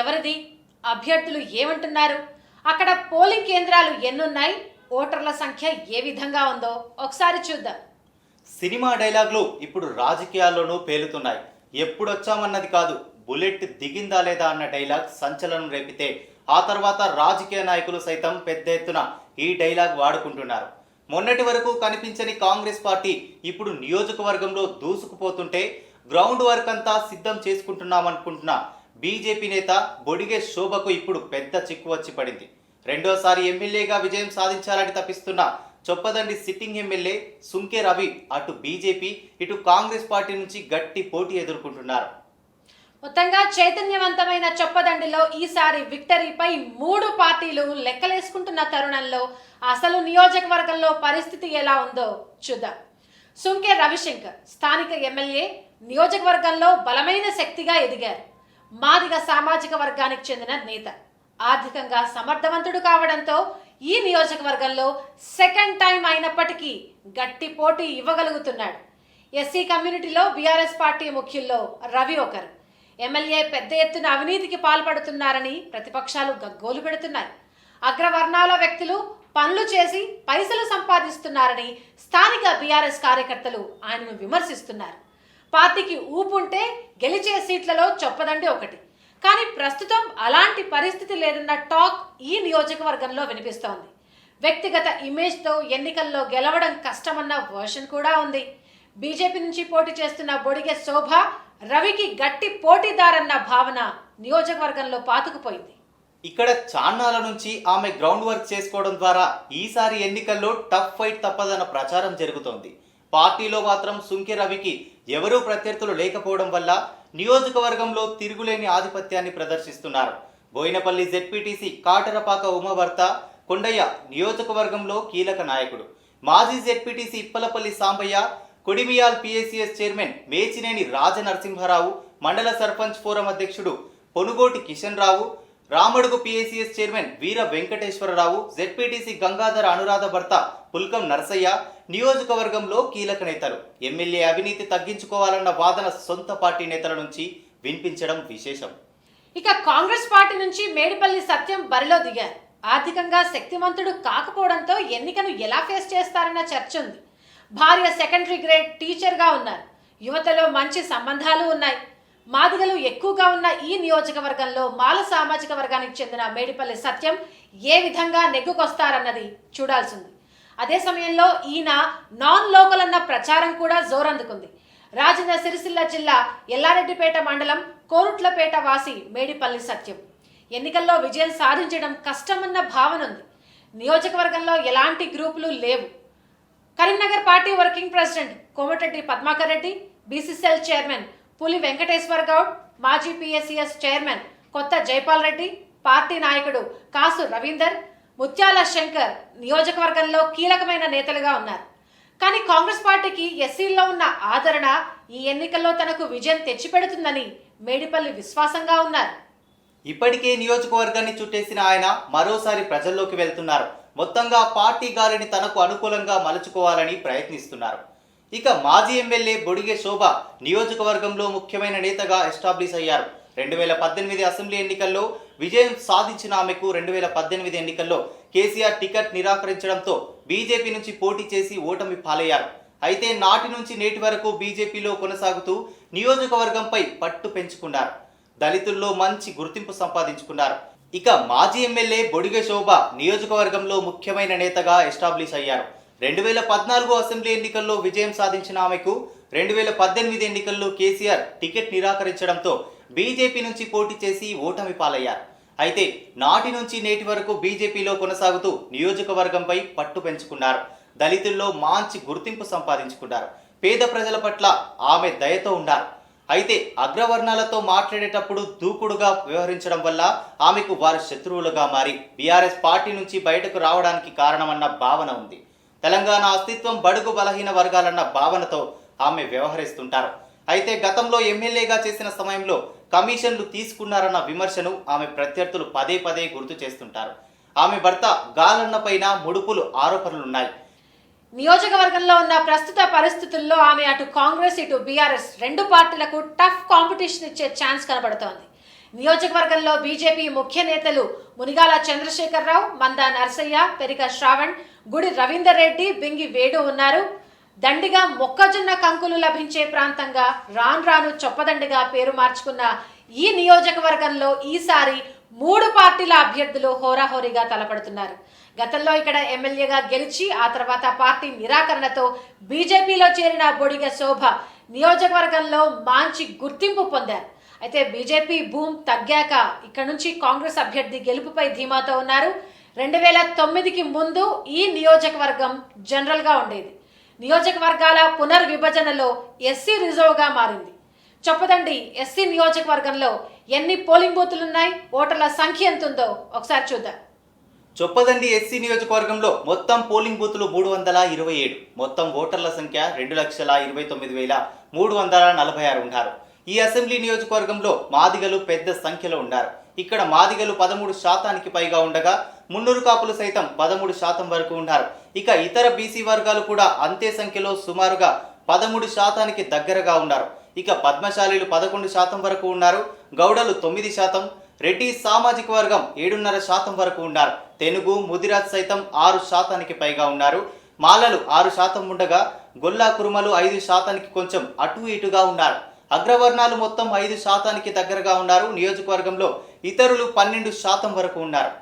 ఎవరిది? అభ్యర్థులు ఏమంటున్నారు? అక్కడ పోలింగ్ కేంద్రాలు ఎన్నున్నాయి? ఓటర్ల సంఖ్య ఏ విధంగా ఉందో ఒకసారి చూద్దాం. సినిమా డైలాగులు ఇప్పుడు రాజకీయాల్లోనూ పేలుతున్నాయి. ఎప్పుడొచ్చామన్నది కాదు బుల్లెట్ దిగిందా లేదా అన్న డైలాగ్ సంచలనం రేపితే ఆ తర్వాత రాజకీయ నాయకులు సైతం పెద్ద ఎత్తున ఈ డైలాగ్ వాడుకుంటున్నారు. మొన్నటి వరకు కనిపించని కాంగ్రెస్ పార్టీ ఇప్పుడు నియోజకవర్గంలో దూసుకుపోతుంటే గ్రౌండ్ వర్క్ అంతా సిద్ధం చేసుకుంటున్నామనుకుంటున్నా బీజేపీ నేత బొడిగే శోభకు ఇప్పుడు పెద్ద చిక్కు వచ్చి పడింది. రెండోసారి ఎమ్మెల్యేగా విజయం సాధించాలని తప్పిస్తున్న చొప్పదండి సిట్టింగ్ ఎమ్మెల్యే సుంకే రవి అటు బీజేపీ ఇటు కాంగ్రెస్ పార్టీ నుంచి గట్టి పోటీ ఎదుర్కొంటున్నారు. మొత్తంగా చైతన్యవంతమైన చొప్పదండిలో ఈసారి విక్టరీపై మూడు పార్టీలు లెక్కలేసుకుంటున్న తరుణంలో అసలు నియోజకవర్గంలో పరిస్థితి ఎలా ఉందో చూద్దాం. సుంకే రవిశంకర్ స్థానిక ఎమ్మెల్యే నియోజకవర్గంలో బలమైన శక్తిగా ఎదిగారు. మాదిగ సామాజిక వర్గానికి చెందిన నేత. ఆర్థికంగా సమర్థవంతుడు కావడంతో ఈ నియోజకవర్గంలో సెకండ్ టైం అయినప్పటికీ గట్టి పోటీ ఇవ్వగలుగుతున్నాడు. ఎస్సీ కమ్యూనిటీలో బీఆర్ఎస్ పార్టీ ముఖ్యుల్లో రవి ఒకరు. ఎమ్మెల్యే పెద్ద ఎత్తున అవినీతికి పాల్పడుతున్నారని ప్రతిపక్షాలు గగ్గోలు పెడుతున్నాయి. అగ్రవర్ణాల వ్యక్తులు పనులు చేసి పైసలు సంపాదిస్తున్నారని స్థానిక బీఆర్ఎస్ కార్యకర్తలు ఆయనను విమర్శిస్తున్నారు. పార్టీకి ఊపుంటే గెలిచే సీట్లలో చొప్పదండి ఒకటి. కానీ ప్రస్తుతం అలాంటి పరిస్థితి లేదన్న టాక్ ఈ నియోజకవర్గంలో వినిపిస్తోంది. వ్యక్తిగత ఇమేజ్తో ఎన్నికల్లో గెలవడం కష్టమన్న వర్షన్ కూడా ఉంది. బీజేపీ నుంచి పోటీ చేస్తున్న బొడిగె శోభ రవికి గట్టి పోటీదారన్న భావన నియోజకవర్గంలో పాతుకుపోయింది. ఇక్కడ చాన్నాల నుంచి ఆమె గ్రౌండ్ వర్క్ చేసుకోవడం ద్వారా ఈసారి ఎన్నికల్లో టఫ్ ఫైట్ తప్పదన్న ప్రచారం జరుగుతోంది. పార్టీలో మాత్రం సుంకె రవికి ఎవరూ ప్రత్యర్థులు లేకపోవడం వల్ల నియోజకవర్గంలో తిరుగులేని ఆధిపత్యాన్ని ప్రదర్శిస్తున్నారు. బోయినపల్లి జెడ్పీటీసీ కాటరపాక ఉమభర్త కొండయ్య నియోజకవర్గంలో కీలక నాయకుడు. మాజీ ZPTC Ippalapalli Sambaiah Kodimial PSCS chairman Mechineni Rajanarasimharao మండల సర్పంచ్ ఫోరం అధ్యక్షుడు Ponugoti Kishan Rao Ramadugu PSCS chairman Veera Venkateswararao ZPTC Gangadhara Anuradha భర్త పుల్కం నరసయ్య నియోజకవర్గంలో కీలక నేతలు. ఎమ్మెల్యే అవినీతి తగ్గించుకోవాలన్న వాదన సొంత పార్టీ నేతల నుంచి వినిపించడం విశేషం. ఇక కాంగ్రెస్ పార్టీ నుంచి మేడిపల్లి సత్యం బరిలో దిగారు. ఆర్థికంగా శక్తివంతుడు కాకపోవడంతో ఎన్నికను ఎలా ఫేస్ చేస్తారన్న చర్చ ఉంది. భార్య సెకండరీ గ్రేడ్ టీచర్గా ఉన్నారు. యువతలో మంచి సంబంధాలు ఉన్నాయి. మాదిగలు ఎక్కువగా ఉన్న ఈ నియోజకవర్గంలో మాల సామాజిక వర్గానికి చెందిన మేడిపల్లి సత్యం ఏ విధంగా నెగ్గుకొస్తారన్నది చూడాల్సింది. అదే సమయంలో ఈయన నాన్ లోకల్ అన్న ప్రచారం కూడా జోరందుకుంది. రాజన్న సిరిసిల్ల జిల్లా ఎల్లారెడ్డిపేట మండలం కోరుట్లపేట వాసి మేడిపల్లి సత్యం. ఎన్నికల్లో విజయం సాధించడం కష్టమన్న భావన ఉంది నియోజకవర్గంలో ఎలాంటి గ్రూపులు లేవు. Karimnagar party working president Komatireddy Padmakar Reddy BCCL chairman Puli Venkateshwar Goud మాజీ పిఎస్సిఎస్ చైర్మన్ కొత్త జైపాల్ రెడ్డి పార్టీ నాయకుడు కాసు రవీందర్ ముత్యాల శంకర్ నియోజకవర్గంలో కీలకమైన నేతలుగా ఉన్నారు. కానీ కాంగ్రెస్ పార్టీకి ఎస్సీల్లో ఉన్న ఆదరణ ఈ ఎన్నికల్లో తనకు విజయం తెచ్చిపెడుతుందని మేడిపల్లి విశ్వాసంగా ఉన్నారు. ఇప్పటికే నియోజకవర్గాన్ని చుట్టేసిన ఆయన మరోసారి ప్రజల్లోకి వెళ్తున్నారు. మొత్తంగా పార్టీ గాలిని తనకు అనుకూలంగా మలుచుకోవాలని ప్రయత్నిస్తున్నారు. ఇక మాజీ ఎమ్మెల్యే బొడిగే శోభ నియోజకవర్గంలో ముఖ్యమైన నేతగా ఎస్టాబ్లిష్ అయ్యారు. రెండు వేల పద్దెనిమిది అసెంబ్లీ ఎన్నికల్లో విజయం సాధించిన ఆమెకు రెండు వేల పద్దెనిమిది ఎన్నికల్లో కేసీఆర్ టికెట్ నిరాకరించడంతో బీజేపీ నుంచి పోటీ చేసి ఓటమి పాలయ్యారు. అయితే నాటి నుంచి నేటి వరకు బీజేపీలో కొనసాగుతూ నియోజకవర్గంపై పట్టు పెంచుకున్నారు. దళితుల్లో మంచి గుర్తింపు సంపాదించుకున్నారు. ఇక మాజీ ఎమ్మెల్యే బొడిగ శోభ నియోజకవర్గంలో ముఖ్యమైన నేతగా ఎస్టాబ్లిష్ అయ్యారు. రెండు వేల పద్నాలుగు అసెంబ్లీ ఎన్నికల్లో విజయం సాధించిన ఆమెకు రెండు వేల పద్దెనిమిది ఎన్నికల్లో కేసీఆర్ టికెట్ నిరాకరించడంతో బీజేపీ నుంచి పోటీ చేసి ఓటమి పాలయ్యారు. అయితే నాటి నుంచి నేటి వరకు బీజేపీలో కొనసాగుతూ నియోజకవర్గంపై పట్టు పెంచుకున్నారు. దళితుల్లో మంచి గుర్తింపు సంపాదించుకున్నారు. పేద ప్రజల పట్ల ఆమె దయతో ఉన్నారు. అయితే అగ్రవర్ణాలతో మాట్లాడేటప్పుడు దూకుడుగా వ్యవహరించడం వల్ల ఆమెకు వారి శత్రువులుగా మారి బీఆర్ఎస్ పార్టీ నుంచి బయటకు రావడానికి కారణమన్న భావన ఉంది. తెలంగాణ అస్తిత్వం బడుగు బలహీన వర్గాలన్న భావనతో ఆమె వ్యవహరిస్తుంటారు. అయితే గతంలో ఎమ్మెల్యేగా చేసిన సమయంలో కమిషన్లు తీసుకున్నారన్న విమర్శను ఆమె ప్రత్యర్థులు పదే పదే గుర్తు చేస్తుంటారు. ఆమె భర్త గాలన్నపైన ముడుపులు ఆరోపణలున్నాయి. నియోజకవర్గంలో ఉన్న ప్రస్తుత పరిస్థితుల్లో ఆమె అటు కాంగ్రెస్ ఇటు బీఆర్ఎస్ రెండు పార్టీలకు టఫ్ కాంపిటీషన్ ఇచ్చే ఛాన్స్ కనబడుతోంది. నియోజకవర్గంలో బీజేపీ ముఖ్య నేతలు మునిగాల చంద్రశేఖరరావు మందా నరసయ్య పెరిక శ్రావణ్ గుడి రవీందర్ రెడ్డి బింగి వేడు ఉన్నారు. దండిగా మొక్కజొన్న కంకులు లభించే ప్రాంతంగా రాను రాను చొప్పదండిగా పేరు మార్చుకున్న ఈ నియోజకవర్గంలో ఈసారి మూడు పార్టీల అభ్యర్థులు హోరాహోరీగా తలపడుతున్నారు. గతంలో ఇక్కడ ఎమ్మెల్యేగా గెలిచి ఆ తర్వాత పార్టీ నిరాకరణతో బీజేపీలో చేరిన బొడిగ శోభ నియోజకవర్గంలో మంచి గుర్తింపు పొందారు. అయితే బీజేపీ భూమ్ తగ్గాక ఇక్కడ నుంచి కాంగ్రెస్ అభ్యర్థి గెలుపుపై ధీమాతో ఉన్నారు. రెండు వేల తొమ్మిదికి ముందు ఈ నియోజకవర్గం జనరల్గా ఉండేది. నియోజకవర్గాల పునర్విభజనలో ఎస్సీ రిజర్వ్గా మారింది. చొప్పదండి ఎస్సీ నియోజకవర్గంలో ఎన్ని పోలింగ్ బూతులు ఉన్నాయి ఓటర్ల సంఖ్య ఎంత ఉందో ఒకసారి చూద్దాం. చొప్పదండి ఎస్సీ నియోజకవర్గంలో మొత్తం పోలింగ్ బూతులు మూడు వందల ఇరవై ఏడు. మొత్తం ఓటర్ల సంఖ్య రెండు లక్షల ఇరవై తొమ్మిది వేల మూడు వందల నలభై ఆరు ఉన్నారు. ఈ అసెంబ్లీ నియోజకవర్గంలో మాదిగలు పెద్ద సంఖ్యలో ఉన్నారు. ఇక్కడ మాదిగలు పదమూడు శాతానికి పైగా ఉండగా మున్నూరు కాపులు సైతం పదమూడు శాతం వరకు ఉన్నారు. ఇక ఇతర బీసీ వర్గాలు కూడా అంతే సంఖ్యలో సుమారుగా పదమూడు శాతానికి దగ్గరగా ఉన్నారు. ఇక పద్మశాలీలు పదకొండు శాతం వరకు ఉన్నారు. గౌడలు తొమ్మిది శాతం. రెడ్డి సామాజిక వర్గం ఏడున్నర శాతం వరకు ఉన్నారు. తెనుగు ముదిరాజ్ సైతం ఆరు శాతానికి పైగా ఉన్నారు. మాలలు ఆరు శాతం ఉండగా గొల్లా కురుమలు ఐదు శాతానికి కొంచెం అటు ఇటుగా ఉన్నారు. అగ్రవర్ణాలు మొత్తం ఐదు శాతానికి దగ్గరగా ఉన్నారు. నియోజకవర్గంలో ఇతరులు పన్నెండు శాతం వరకు ఉన్నారు.